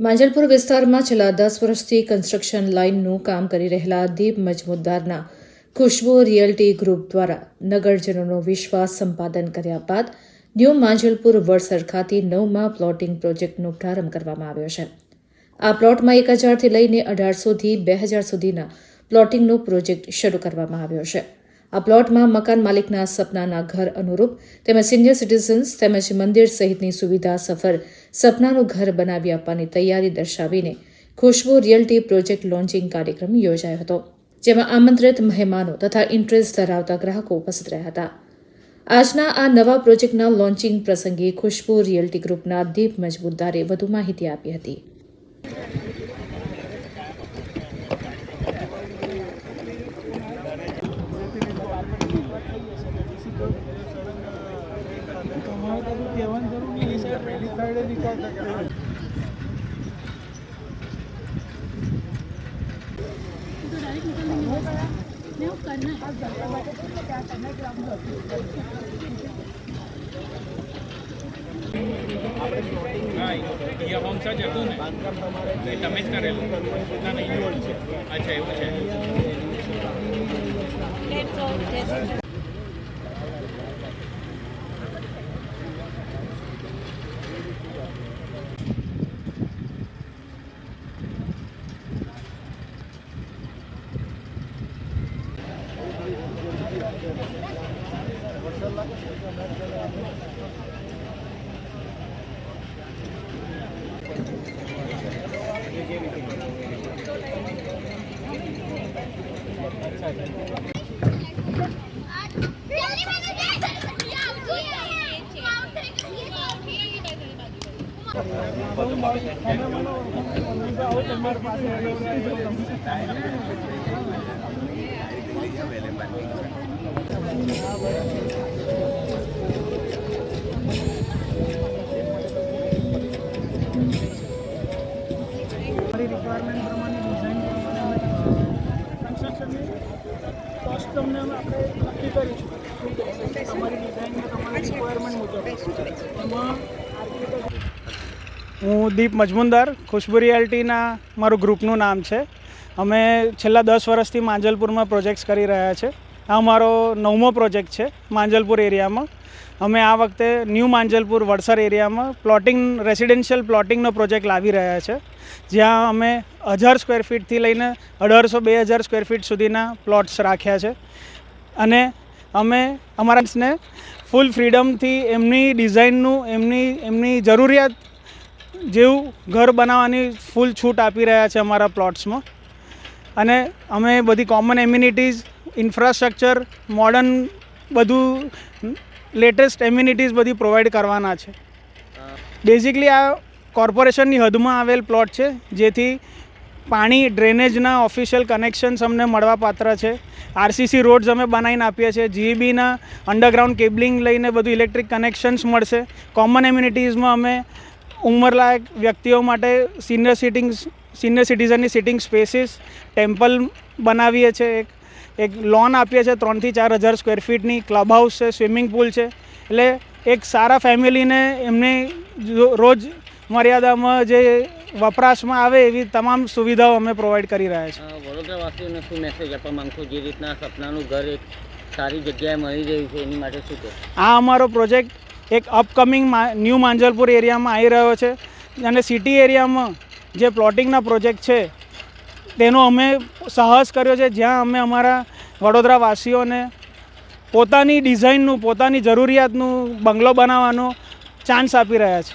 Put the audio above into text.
માંજલપુર વિસ્તારમાં છેલ્લા દસ વર્ષથી કન્સ્ટ્રક્શન લાઇનનું કામ કરી રહેલા દીપ મજમુદારના ખુશ્બુ રિયલ્ટી ગ્રુપ દ્વારા નગરજનોનો વિશ્વાસ સંપાદન કર્યા બાદ ન્યૂ માંજલપુર વડસર ખાતે નવમાં પ્લોટિંગ પ્રોજેક્ટનો પ્રારંભ કરવામાં આવ્યો છે. આ પ્લોટમાં એક હજારથી લઈને અઢારસોથી બે હજાર સુધીના પ્લોટિંગનો પ્રોજેક્ટ શરૂ કરવામાં આવ્યો છે. આ પ્લોટમાં મકાન માલિકના સપનાના ઘર અનુરૂપ તેમજ સિનિયર સિટીઝન્સ તેમજ મંદિર સહિતની સુવિધા સફર સપનાનું ઘર બનાવી આપવાની તૈયારી દર્શાવીને ખુશ્બુ રિયલ્ટી પ્રોજેક્ટ લોન્ચિંગ કાર્યક્રમ યોજાયો હતો, જેમાં આમંત્રિત મહેમાનો તથા ઇન્ટરેસ્ટ ધરાવતા ગ્રાહકો ઉપસ્થિત રહ્યા હતા. આજના આ નવા પ્રોજેક્ટના લોન્ચિંગ પ્રસંગે ખુશ્બુ રિયલ્ટી ગ્રુપના દીપ મજબૂતદારે વધુ માહિતી આપી હતી. તમારે કશું કહેવાની જરૂર નહીં એ સાઈડ પેલી સાઈડે નીકળતા જ હતું ને તમે જ કરેલું પોતાના યુ છે અચ્છા એવું છે. રિક્વાયરમેન્ટ તમને આપણે નક્કી કરીશું શું તમારી તમારી રિક્વાયરમેન્ટ મુજબ. એમાં હું દીપ મજમુંદર ખુશ્બુ રિયાલિટીના મારું ગ્રુપનું નામ છે. અમે છેલ્લા દસ વર્ષથી માંજલપુરમાં પ્રોજેક્ટ્સ કરી રહ્યા છે. આ અમારો નવમો પ્રોજેક્ટ છે માંજલપુર એરિયામાં. અમે આ વખતે ન્યૂ માંજલપુર વડસર એરિયામાં પ્લોટિંગ, રેસિડેન્શિયલ પ્લોટિંગનો પ્રોજેક્ટ લાવી રહ્યા છે. જ્યાં અમે હજાર સ્ક્વેર ફીટથી લઈને અઢારસો બે હજાર સ્ક્વેર ફીટ સુધીના પ્લોટ્સ રાખ્યા છે. અને અમે અમારા ફૂલ ફ્રીડમથી એમની ડિઝાઇનનું, એમની એમની જરૂરિયાત જેવું ઘર બનાવવાની ફૂલ છૂટ આપી રહ્યા છે અમારા પ્લોટ્સમાં. અને અમે બધી કોમન એમ્યુનિટીઝ ઇન્ફ્રાસ્ટ્રક્ચર મોડર્ન બધું લેટેસ્ટ એમ્યુનિટીઝ બધી પ્રોવાઈડ કરવાના છે. બેઝિકલી આ કોર્પોરેશનની હદમાં આવેલ પ્લોટ છે, જેથી પાણી ડ્રેનેજના ઓફિશિયલ કનેક્શન્સ અમને મળવાપાત્ર છે. આરસીસી રોડ્સ અમે બનાવીને આપીએ છીએ જીઈબીના અંડરગ્રાઉન્ડ કેબલિંગ લઈને બધું ઇલેક્ટ્રિક કનેક્શન્સ મળશે. કોમન એમ્યુનિટીઝમાં અમે ઉંમરલાયક વ્યક્તિઓ માટે સિનિયર સિટિંગ સિનિયર સિટીઝનની સિટિંગ સ્પેસીસ ટેમ્પલ બનાવીએ છીએ એક. એક લોન આપીએ છીએ ત્રણથી ચાર હજાર સ્ક્વેર ફીટની ક્લબ હાઉસ છે સ્વિમિંગ પુલ છે. એટલે એક સારા ફેમિલીને એમની રોજ મર્યાદામાં જે વપરાશમાં આવે એવી તમામ સુવિધાઓ અમે પ્રોવાઈડ કરી રહ્યા છીએ વડોદરાવાસીઓને શું મેસેજ આપવા માંગશો? જે રીતના સપનાનું ઘર એક સારી જગ્યાએ મળી રહ્યું છે એની માટે શું આ અમારો પ્રોજેક્ટ એક અપકમિંગ ન્યૂ માંજલપુર એરિયામાં આવી રહ્યો છે. અને સિટી એરિયામાં જે પ્લોટિંગના પ્રોજેક્ટ છે, તેનો અમે સાહસ કર્યો છે. જ્યાં અમે અમારા વડોદરાવાસીઓને પોતાની ડિઝાઇનનું, પોતાની જરૂરિયાતનું બંગલો બનાવવાનો ચાન્સ આપી રહ્યા છે